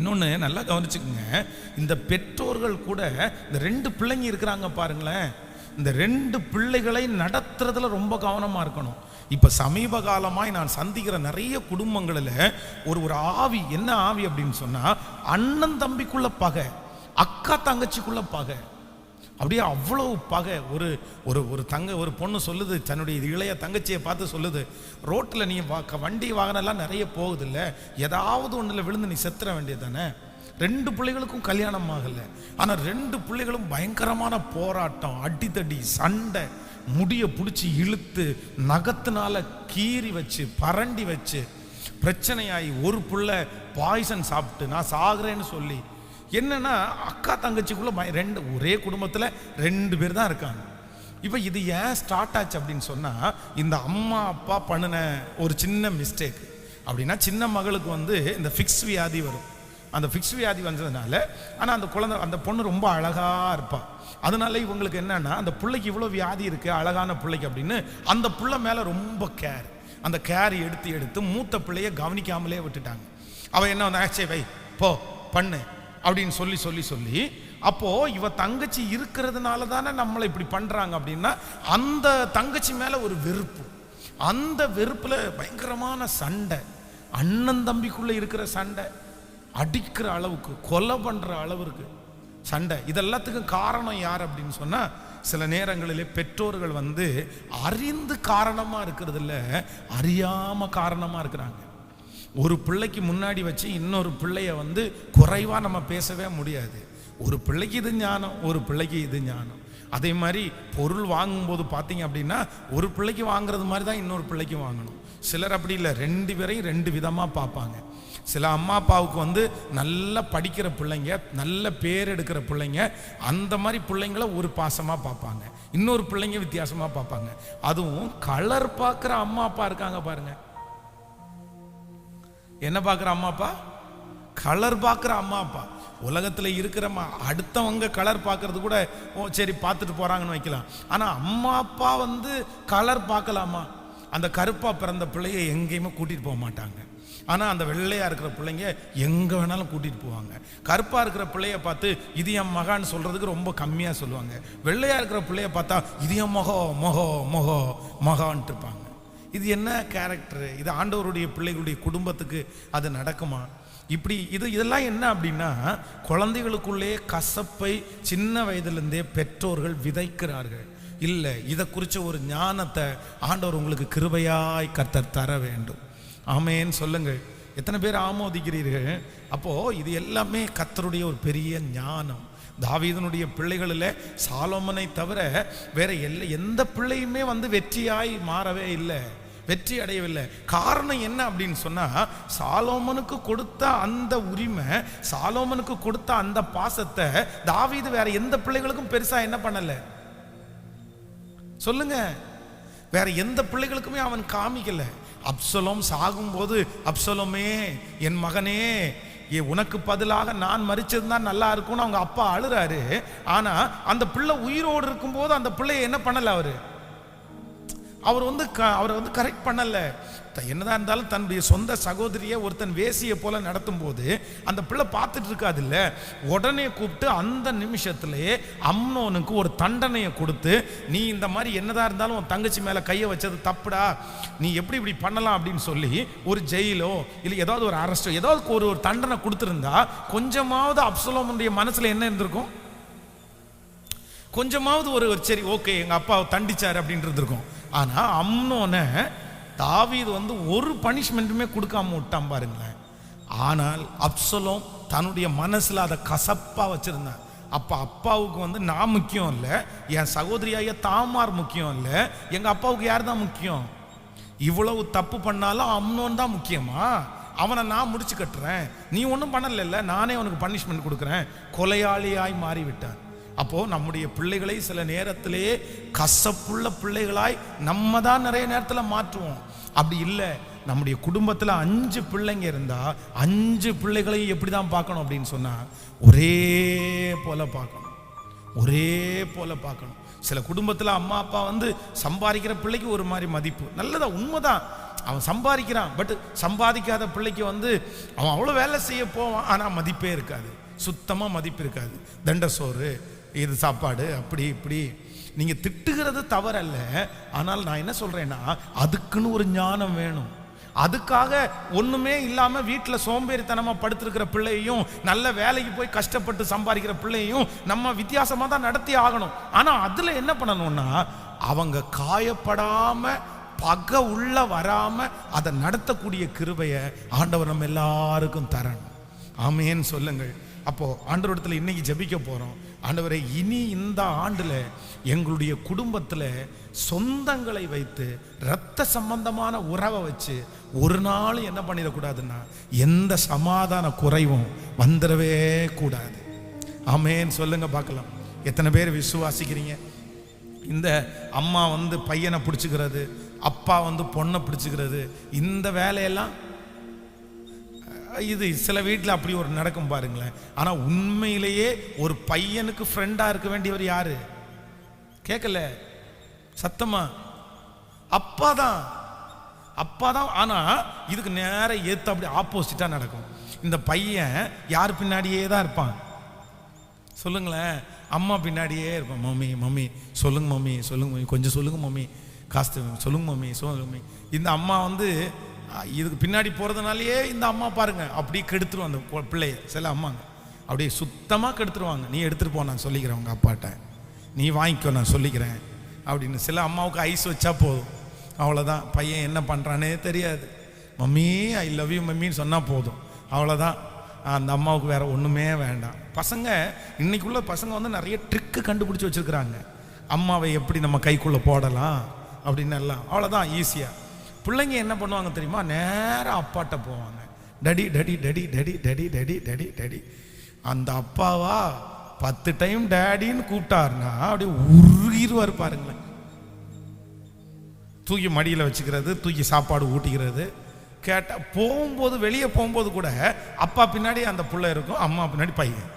இன்னொன்று நல்லா கவனிச்சுக்கோங்க. இந்த பெற்றோர்கள் கூட இந்த ரெண்டு பிள்ளைங்க இருக்கிறாங்க பாருங்களேன். இந்த ரெண்டு பிள்ளைகளை நடத்துறதுல ரொம்ப கவனமாக இருக்கணும். இப்போ சமீப காலமாய் நான் சந்திக்கிற நிறைய குடும்பங்களில் ஒரு ஒரு ஆவி என்ன ஆவி அப்படின்னு சொன்னால் அண்ணன் தம்பிக்குள்ள பகை அக்கா தங்கச்சிக்குள்ள பகை. அப்படியே அவ்வளவு பகை. ஒரு ஒரு ஒரு தங்க ஒரு பொண்ணு சொல்லுது தன்னுடைய இளைய தங்கச்சியை பார்த்து சொல்லுது ரோட்டில் நீ வா- க- வண்டி வாகனம் எல்லாம் நிறைய போகுது இல்லை ஏதாவது ஒன்றில் விழுந்து நீ செத்துற வேண்டியது தானே ரெண்டு பிள்ளைகளுக்கும் கல்யாணம் ஆகலை. ஆனால் ரெண்டு பிள்ளைகளும் பயங்கரமான போராட்டம் அடித்தடி சண்டை முடியை பிடிச்சி இழுத்து நகத்தினால கீறி வச்சு பரண்டி வச்சு பிரச்சனையாகி ஒரு புள்ள பாய்சன் சாப்பிட்டு நான் சாகுறேன்னு சொல்லி என்னன்னா அக்கா தங்கச்சிக்குள்ள பய- ரெண்டு ஒரே குடும்பத்தில் ரெண்டு பேர் தான் இருக்காங்க. இப்போ இது ஏன் ஸ்டார்ட் ஆச்சு அப்படின்னு சொன்னால் இந்த அம்மா அப்பா பண்ணின ஒரு சின்ன மிஸ்டேக் அப்படின்னா சின்ன மகளுக்கு வந்து இந்த ஃபிக்ஸ் வியாதி வரும். அந்த ஃபிக்ஸ் வியாதி வந்ததுனால ஆனால் அந்த குழந்தை அந்த பொண்ணு ரொம்ப அழகாக இருப்பாள் அதனால இவங்களுக்கு என்னன்னா அந்த பிள்ளைக்கு இவ்வளோ வியாதி இருக்குது அழகான பிள்ளைக்கு அப்படின்னு அந்த பிள்ளை மேலே ரொம்ப கேர் அந்த கேர் எடுத்து எடுத்து மூத்த பிள்ளைய கவனிக்காமலே விட்டுட்டாங்க. அவள் என்ன வந்து வை போ பண்ணு. அப்படின்னு சொல்லி சொல்லி சொல்லி அப்போது இவ தங்கச்சி இருக்கிறதுனால தானே நம்மளை இப்படி பண்ணுறாங்க அப்படின்னா அந்த தங்கச்சி மேலே ஒரு வெறுப்பு. அந்த வெறுப்பில் பயங்கரமான சண்டை. அண்ணன் தம்பிக்குள்ளே இருக்கிற சண்டை. அடிக்கிற அளவுக்கு கொலை பண்ணுற அளவுக்கு சண்டை. இதெல்லாத்துக்கும் காரணம் யார் அப்படின்னு சொன்னால் சில நேரங்களிலே பெற்றோர்கள் வந்து அறிந்து காரணமாக இருக்கிறதில்ல அறியாமல் காரணமாக இருக்கிறாங்க. ஒரு பிள்ளைக்கு முன்னாடி வச்சு இன்னொரு பிள்ளைய வந்து குறைவாக நம்ம பேசவே முடியாது. ஒரு பிள்ளைக்கு இது ஞானம் ஒரு பிள்ளைக்கு இது ஞானம். அதே மாதிரி பொருள் வாங்கும்போது பார்த்தீங்க அப்படின்னா ஒரு பிள்ளைக்கு வாங்குறது மாதிரி தான் இன்னொரு பிள்ளைக்கு வாங்கணும். சிலர் அப்படி இல்லை ரெண்டு பேரையும் ரெண்டு விதமாக பார்ப்பாங்க. சில அம்மா அப்பாவுக்கு வந்து நல்லா படிக்கிற பிள்ளைங்க நல்ல பேர் எடுக்கிற பிள்ளைங்க அந்த மாதிரி பிள்ளைங்கள ஒரு பாசமாக பார்ப்பாங்க. இன்னொரு பிள்ளைங்க வித்தியாசமாக பார்ப்பாங்க. அதுவும் கலர் பார்க்குற அம்மா அப்பா இருக்காங்க பாருங்கள் என்ன பார்க்குற அம்மா அப்பா? கலர் பார்க்குற அம்மா அப்பா. உலகத்தில் இருக்கிறம்மா அடுத்தவங்க கலர் பார்க்கறது கூட ஓ சரி பார்த்துட்டு போகிறாங்கன்னு வைக்கலாம். ஆனால் அம்மா அப்பா வந்து கலர் பார்க்கலாமா? அந்த கருப்பாக பிறந்த பிள்ளைய எங்கேயுமே கூட்டிகிட்டு போக மாட்டாங்க. ஆனால் அந்த வெள்ளையாக இருக்கிற பிள்ளைங்க எங்கே வேணாலும் கூட்டிகிட்டு போவாங்க. கருப்பாக இருக்கிற பிள்ளைய பார்த்து இது என் மகான்னு சொல்கிறதுக்கு ரொம்ப கம்மியாக சொல்லுவாங்க. வெள்ளையாக இருக்கிற பிள்ளைய பார்த்தா இது என் மகோ மொகோ மொகோ மகான்ட்டு இருப்பாங்க. இது என்ன கேரக்டரு இது ஆண்டவருடைய பிள்ளைகளுடைய குடும்பத்துக்கு அது நடக்குமா? இப்படி இது இதெல்லாம் என்ன அப்படின்னா குழந்தைகளுக்குள்ளே கசப்பை சின்ன வயதிலிருந்தே பெற்றோர்கள் விதைக்கிறார்கள். இல்லை இதை குறித்த ஒரு ஞானத்தை ஆண்டவர் உங்களுக்கு கிருபையாய் கர்த்தர் தர வேண்டும். ஆமேன்னு சொல்லுங்கள். எத்தனை பேர் ஆமோதிக்கிறீர்கள்? அப்போது இது எல்லாமே கத்தருடைய ஒரு பெரிய ஞானம். தாவீதனுடைய பிள்ளைகளில் சாலோமனை தவிர வேற எல்லா எந்த பிள்ளையுமே வந்து வெற்றியாய் மாறவே இல்லை. வெற்றி அடையவில்லை. காரணம் என்ன அப்படின்னு சொன்னா சாலோமனுக்கு கொடுத்த அந்த உரிமை சாலோமனுக்கு கொடுத்த அந்த பாசத்தை தாவீது வேற எந்த பிள்ளைகளுக்கும் பெருசா என்ன பண்ணல. சொல்லுங்க. வேற எந்த பிள்ளைகளுக்குமே அவன் காமிக்கல. அப்சலோம் சாகும்போது அப்சலோமே என் மகனே ஏ உனக்கு பதிலாக நான் மறிச்சிருந்தா நல்லா இருக்கும்னு அவங்க அப்பா அழுறாரு. ஆனா அந்த பிள்ளை உயிரோடு இருக்கும்போது அந்த பிள்ளைய என்ன பண்ணல அவரு? அவர் வந்து க- அவரை வந்து கரெக்ட் பண்ணலை. என்னதான் இருந்தாலும் தன்னுடைய சொந்த சகோதரியை ஒருத்தன் வேசியை போல நடத்தும் போது அந்த பிள்ளை பார்த்துட்டு இருக்காதுல்ல உடனே கூப்பிட்டு அந்த நிமிஷத்திலேயே அம்னோனுக்கு ஒரு தண்டனையை கொடுத்து நீ இந்த மாதிரி என்னதான் இருந்தாலும் உன் தங்கச்சி மேலே கையை வச்சது தப்புடா. நீ எப்படி இப்படி பண்ணலாம்? அப்படின்னு சொல்லி ஒரு ஜெயிலோ இல்லை ஏதாவது ஒரு அரெஸ்டோ ஏதாவது ஒரு ஒரு தண்டனை கொடுத்துருந்தா கொஞ்சமாவது அப்சலோமுடைய மனசில் என்ன இருந்திருக்கும்? கொஞ்சமாவது ஒரு சரி ஓகே எங்கள் அப்பா தண்டிச்சார் அப்படின்ட்டு இருந்திருக்கும். ஆனால் அம்னோனை தாவீது வந்து ஒரு பனிஷ்மெண்ட்டுமே கொடுக்காம விட்டான் பாருங்களேன். ஆனால் அப்சலோம் தன்னுடைய மனசில் அதை கசப்பாக வச்சுருந்தேன். அப்போ அப்பாவுக்கு வந்து நான் முக்கியம் இல்லை என் சகோதரியாய தாமார் முக்கியம் இல்லை எங்கள் அப்பாவுக்கு யார் தான் முக்கியம்? இவ்வளவு தப்பு பண்ணாலும் அம்னோன் தான் முக்கியமா? அவனை நான் முடிச்சு கட்டுறேன். நீ ஒன்றும் பண்ணலைல்ல நானே அவனுக்கு பனிஷ்மெண்ட் கொடுக்குறேன். கொலையாளியாய் மாறிவிட்டான். அப்போ நம்முடைய பிள்ளைகளை சில நேரத்திலேயே கசப்புள்ள பிள்ளைகளாய் நம்ம தான் நிறைய நேரத்தில் மாற்றுவோம். அப்படி இல்லை. நம்முடைய குடும்பத்தில் அஞ்சு பிள்ளைங்க இருந்தால் அஞ்சு பிள்ளைகளையும் எப்படி தான் பார்க்கணும் அப்படின்னு சொன்னால் ஒரே போல பார்க்கணும். ஒரே போல பார்க்கணும். சில குடும்பத்தில் அம்மா அப்பா வந்து சம்பாதிக்கிற பிள்ளைக்கு ஒரு மாதிரி மதிப்பு. நல்லதா? உண்மைதான். அவன் சம்பாதிக்கிறான். பட் சம்பாதிக்காத பிள்ளைக்கு வந்து அவன் அவ்வளோ வேலை செய்ய போவான். ஆனால் மதிப்பே இருக்காது. சுத்தமாக மதிப்பு இருக்காது. தண்ட சோறு இது சாப்பாடு அப்படி இப்படி. நீங்கள் திட்டுகிறது தவறல்ல. ஆனால் நான் என்ன சொல்கிறேன்னா அதுக்குன்னு ஒரு ஞானம் வேணும். அதுக்காக ஒன்றுமே இல்லாமல் வீட்டில் சோம்பேறித்தனமாக படுத்திருக்கிற பிள்ளையையும் நல்ல வேலைக்கு போய் கஷ்டப்பட்டு சம்பாதிக்கிற பிள்ளையையும் நம்ம வித்தியாசமாக தான் நடத்தி ஆகணும். ஆனால் அதில் என்ன பண்ணணும்னா அவங்க காயப்படாமல் பகை உள்ள வராமல் அதை நடத்தக்கூடிய கிருபையை ஆண்டவர் நம்ம எல்லாருக்கும் தரணும். ஆமேன்னு சொல்லுங்கள். அப்போ ஆண்டவரிடத்துல இன்னைக்கு ஜபிக்க போறோம். ஆண்டவரை இனி இந்த ஆண்டுல எங்களுடைய குடும்பத்துல சொந்தங்களை வைத்து இரத்த சம்பந்தமான உறவை வச்சு ஒரு நாள் என்ன பண்ணிடக்கூடாதுன்னா எந்த சமாதான குறைவும் வந்துடவே கூடாது. ஆமேன்னு சொல்லுங்க பார்க்கலாம். எத்தனை பேர் விசுவாசிக்கிறீங்க? இந்த அம்மா வந்து பையனை பிடிச்சிக்கிறது அப்பா வந்து பொண்ணை பிடிச்சிக்கிறது இந்த வேலையெல்லாம் இது சில வீட்டில் அப்படி ஒரு நடக்கும் பாருங்களேன். ஆனால் உண்மையிலேயே ஒரு பையனுக்கு ஃப்ரெண்டாக இருக்க வேண்டியவர் யாரு? கேட்கல சத்தமா. அப்பா தான். அப்பா தான். ஆனால் இதுக்கு நேர ஏற்று அப்படி ஆப்போசிட்டாக நடக்கும். இந்த பையன் யார் பின்னாடியே தான் இருப்பான். சொல்லுங்களேன். அம்மா பின்னாடியே இருப்பான். மம்மி மம்மி சொல்லுங்க மம்மி சொல்லுங்க மம்மி கொஞ்சம் சொல்லுங்க மம்மி. காசு சொல்லுங்க மம்மி சொல்லுங்க மம்மி. இந்த அம்மா வந்து இதுக்கு பின்னாடி போகிறதுனாலயே இந்த அம்மா பாருங்க அப்படியே கெடுத்துரும் அந்த பொ- பிள்ளைய. சில அம்மாங்க அப்படியே சுத்தமாக கெடுத்துருவாங்க. நீ எடுத்துகிட்டு போ நான் சொல்லிக்கிறேன் உங்கள் அப்பாட்ட. நீ வாங்கிக்கோ நான் சொல்லிக்கிறேன். அப்படின்னு சில அம்மாவுக்கு ஐஸ் வச்சா போதும். அவ்வளோதான் பையன் என்ன பண்ணுறானே தெரியாது. மம்மி ஐ லவ் யூ மம்மின்னு சொன்னால் போதும். அவ்வளோதான் அந்த அம்மாவுக்கு வேறு ஒன்றுமே வேண்டாம். பசங்க இன்றைக்குள்ள பசங்க வந்து நிறைய ட்ரிக்கு கண்டுபிடிச்சி வச்சிருக்கிறாங்க. அம்மாவை எப்படி நம்ம கைக்குள்ளே போடலாம்? அப்படின்னு எல்லாம். அவ்வளோதான் ஈஸியாக பிள்ளைங்க என்ன பண்ணுவாங்க தெரியுமா? நேராக அப்பாட்ட போவாங்க. Daddy daddy daddy daddy daddy daddy daddy daddy. அந்த அப்பாவா பத்து டைம் டேடின்னு கூப்பிட்டாருன்னா அப்படியே உருகிருவார் பாருங்களேன் தூக்கி மடியில் வச்சுக்கிறது தூக்கி சாப்பாடு ஊட்டிக்கிறது. கேட்டால் போகும்போது வெளியே போகும்போது கூட அப்பா பின்னாடி அந்த பிள்ளை இருக்கும் அம்மா பின்னாடி பையன்.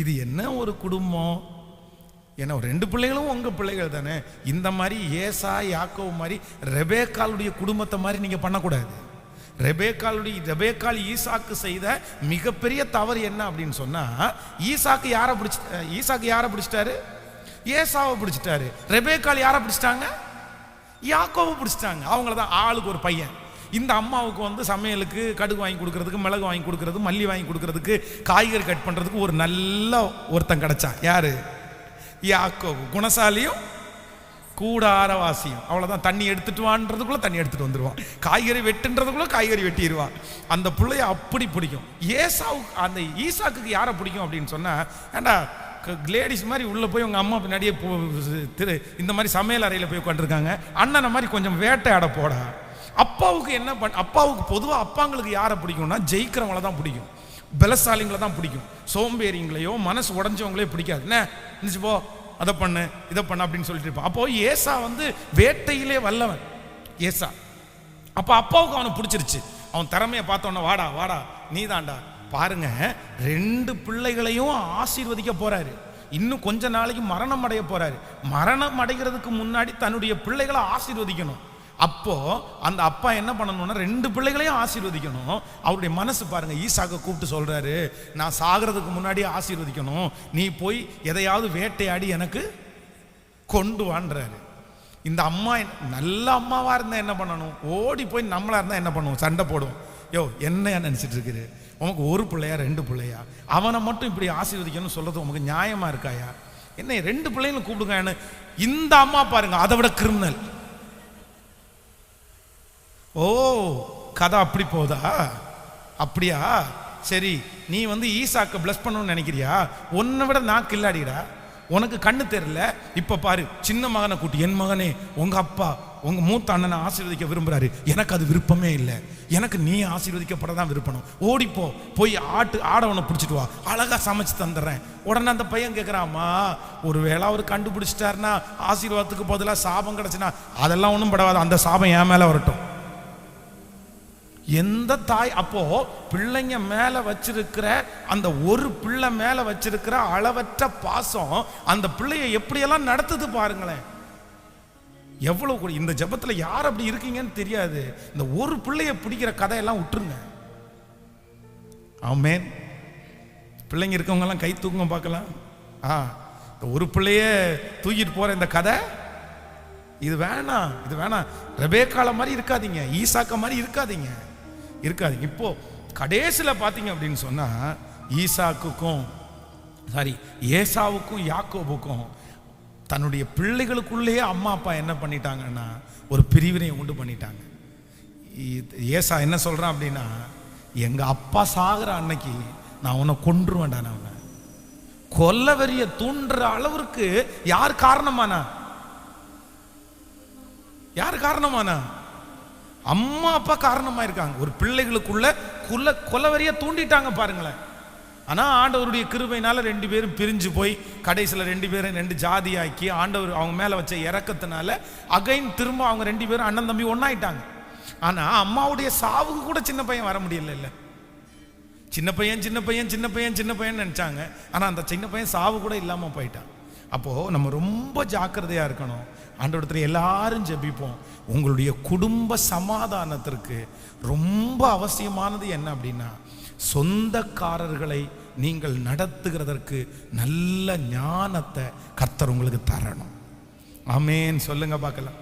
இது என்ன ஒரு குடும்பம்? ஏன்னா ரெண்டு பிள்ளைகளும் உங்கள் பிள்ளைகள் தானே. இந்த மாதிரி ஏசா யாக்கோ மாதிரி ரெபேக்காலுடைய குடும்பத்தை மாதிரி நீங்கள் பண்ணக்கூடாது. ரெபேக்காலுடைய ரெபேக்கால் ஈசாக்கு செய்த மிகப்பெரிய தவறு என்ன அப்படின்னு சொன்னால் ஈசாக்கு யாரை பிடிச்சி ஈசாக்கு யாரை பிடிச்சிட்டாரு? ஏசாவை பிடிச்சிட்டாரு. ரெபேக்கால் யாரை பிடிச்சிட்டாங்க? யாக்கோவை பிடிச்சிட்டாங்க. அவங்கள தான் ஆளுக்கு ஒரு பையன். இந்த அம்மாவுக்கு வந்து சமையலுக்கு கடுகு வாங்கி கொடுக்கறதுக்கு மிளகு வாங்கி கொடுக்கறது மல்லி வாங்கி கொடுக்கறதுக்கு காய்கறி கட் பண்ணுறதுக்கு ஒரு நல்ல ஒருத்தன் கிடைச்சான். யார்? யாக்கோவு குணசாலியும் கூடாரவாசியும். அவ்வளோதான் தண்ணி எடுத்துட்டு வான்றதுக்குள்ளே தண்ணி எடுத்துட்டு வந்துடுவான் காய்கறி வெட்டுன்றதுக்குள்ளே காய்கறி வெட்டிடுவான். அந்த பிள்ளைய அப்படி பிடிக்கும். ஏசாவுக்கு அந்த ஈசாக்குக்கு யாரை பிடிக்கும் அப்படின்னு சொன்னால் ஏண்டா லேடிஸ் மாதிரி உள்ளே போய் உங்கள் அம்மா பின்னாடியே திரு இந்த மாதிரி சமையல் அறையில் போய் உட்காந்துருக்காங்க அண்ணனை மாதிரி கொஞ்சம் வேட்டையாட போடா. அப்பாவுக்கு என்ன பண்ண அப்பாவுக்கு பொதுவாக அப்பாங்களுக்கு யாரை பிடிக்கும்னா ஜெயிக்கிறவங்கள தான் பிடிக்கும். பலசாலிங்களை தான் பிடிக்கும். சோம்பேறிங்களையோ மனசு உடஞ்சவங்களே பிடிக்காது. என்ன? இருந்துச்சு போ அதை பண்ணு இதை பண்ணு அப்படின்னு சொல்லிட்டு இருப்பான். அப்போ ஏசா வந்து வேட்டையிலே வல்லவன். ஏசா. அப்போ அப்பாவுக்கு அவனை பிடிச்சிருச்சு. அவன் திறமையை பார்த்தோன்னே வாடா வாடா நீதான்டா. பாருங்க ரெண்டு பிள்ளைகளையும் ஆசீர்வதிக்க போறாரு. இன்னும் கொஞ்ச நாளைக்கு மரணம் அடைய போறாரு. மரணம் அடைகிறதுக்கு முன்னாடி தன்னுடைய பிள்ளைகளை ஆசீர்வதிக்கணும். அப்போ அந்த அப்பா என்ன பண்ணணும்னா ரெண்டு பிள்ளைகளையும் ஆசீர்வதிக்கணும். அவருடைய மனசு பாருங்க ஈசாக்க கூப்பிட்டு சொல்றாரு நான் சாகிறதுக்கு முன்னாடி ஆசீர்வதிக்கணும். நீ போய் எதையாவது வேட்டையாடி எனக்கு கொண்டு வான்றாரு. இந்த அம்மா நல்ல அம்மாவா இருந்தா என்ன பண்ணணும்? ஓடி போய் நம்மளா இருந்தா என்ன பண்ணுவோம்? சண்டை போடுவோம். யோ என்னையா நினைச்சிட்டு இருக்கிற? உனக்கு ஒரு பிள்ளையா ரெண்டு பிள்ளையா? அவனை மட்டும் இப்படி ஆசீர்வதிக்கணும்னு சொல்றது உனக்கு நியாயமா இருக்காயா? என்ன ரெண்டு பிள்ளைங்களும் கூப்பிடுங்க இந்த அம்மா பாருங்க அதை விட கிரிமினல் ஓ கதை அப்படி போதா அப்படியா? சரி நீ வந்து ஈசாக்கு பிளஸ் பண்ணணும்னு நினைக்கிறியா? உன்னை விட நான் கில்லாடிடா. உனக்கு கண்ணு தெரியல. இப்போ பாரு சின்ன மகனை கூட்டி என் மகனே உங்கள் அப்பா உங்கள் மூத்த அண்ணனை ஆசீர்வதிக்க விரும்புகிறாரு எனக்கு அது விருப்பமே இல்லை. எனக்கு நீ ஆசீர்வதிக்கப்பட தான் விருப்பம் ஓடிப்போ போய் ஆட்டு ஆடவனை பிடிச்சிட்டு வா. அழகாக சமைச்சு தந்துடுறேன். உடனே அந்த பையன் கேட்குறாம்மா ஒரு வேளை அவர் கண்டுபிடிச்சிட்டாருன்னா ஆசீர்வாதத்துக்கு பதிலாக சாபம் கிடச்சினா அதெல்லாம் ஒன்றும் படாது. அந்த சாபம் என் மேலே வரட்டும். எந்த தாய் அப்போ பிள்ளைங்க மேல வச்சிருக்கிற அந்த ஒரு பிள்ளை மேல வச்சிருக்கிற அளவற்ற பாசம் அந்த பிள்ளைய எப்படியெல்லாம் நடத்துது பாருங்களேன். எவ்வளவு கூட- இந்த ஜபத்துல யார் அப்படி இருக்கீங்கன்னு தெரியாது. இந்த ஒரு பிள்ளைய பிடிக்கிற கதையெல்லாம் விட்டுருங்க. ஆமேன். பிள்ளைங்க இருக்கவங்க எல்லாம் கை தூக்குங்க பார்க்கலாம். ஆ இந்த ஒரு பிள்ளைய தூக்கிட்டு போற இந்த கதை இது வேணாம் இது வேணாம். ரெபேக்கால மாதிரி இருக்காதீங்க ஈசாக்க மாதிரி இருக்காதீங்க. இருக்காது. இப்போ கடைசியில் பார்த்தீங்க அப்படின்னு சொன்னா ஈசாக்குக்கும் சாரி ஏசாவுக்கும் யாக்கோபுக்கும் தன்னுடைய பிள்ளைகளுக்குள்ளேயே அம்மா அப்பா என்ன பண்ணிட்டாங்கன்னா ஒரு பிரிவினையை உண்டு பண்ணிட்டாங்க. இ- ஏசா என்ன சொல்கிறான் அப்படின்னா எங்க அப்பா சாகுற அன்னைக்கு நான் உன்னை கொன்றுவேன்டா நான் உன்னை. கொல்லவெறிய தூண்டுற அளவிற்கு யார் காரணமானா? யார் காரணமானா? அம்மா அப்பா காரணமாக இருக்காங்க ஒரு பிள்ளைகளுக்குள்ள குல கொலவெறிய தூண்டிட்டாங்க பாருங்களேன். ஆனால் ஆண்டவருடைய கிருபையினால் ரெண்டு பேரும் பிரிஞ்சு போய் கடைசியில் ரெண்டு பேரும் ரெண்டு ஜாதியாக்கி ஆண்டவர் அவங்க மேலே வச்ச இறக்கத்தினால அகைன் திரும்ப அவங்க ரெண்டு பேரும் அண்ணன் தம்பி ஒன்றாயிட்டாங்க ஆனால் அம்மாவுடைய சாவுக்கு கூட சின்ன பையன் வர முடியல இல்லை சின்ன பையன் சின்ன பையன் சின்ன பையன் சின்ன பையன் நினச்சாங்க. ஆனால் அந்த சின்ன பையன் சாவு கூட இல்லாமல் போயிட்டான். அப்போது நம்ம ரொம்ப ஜாக்கிரதையாக இருக்கணும். ஆண்டவரத்துல எல்லாரும் ஜெபிப்போம். உங்களுடைய குடும்ப சமாதானத்திற்கு ரொம்ப அவசியமானது என்ன அப்படின்னா சொந்தக்காரர்களை நீங்கள் நடத்துகிறதற்கு நல்ல ஞானத்தை கர்த்தர் உங்களுக்கு தரணும். ஆமேன்னு சொல்லுங்க பார்க்கலாம்.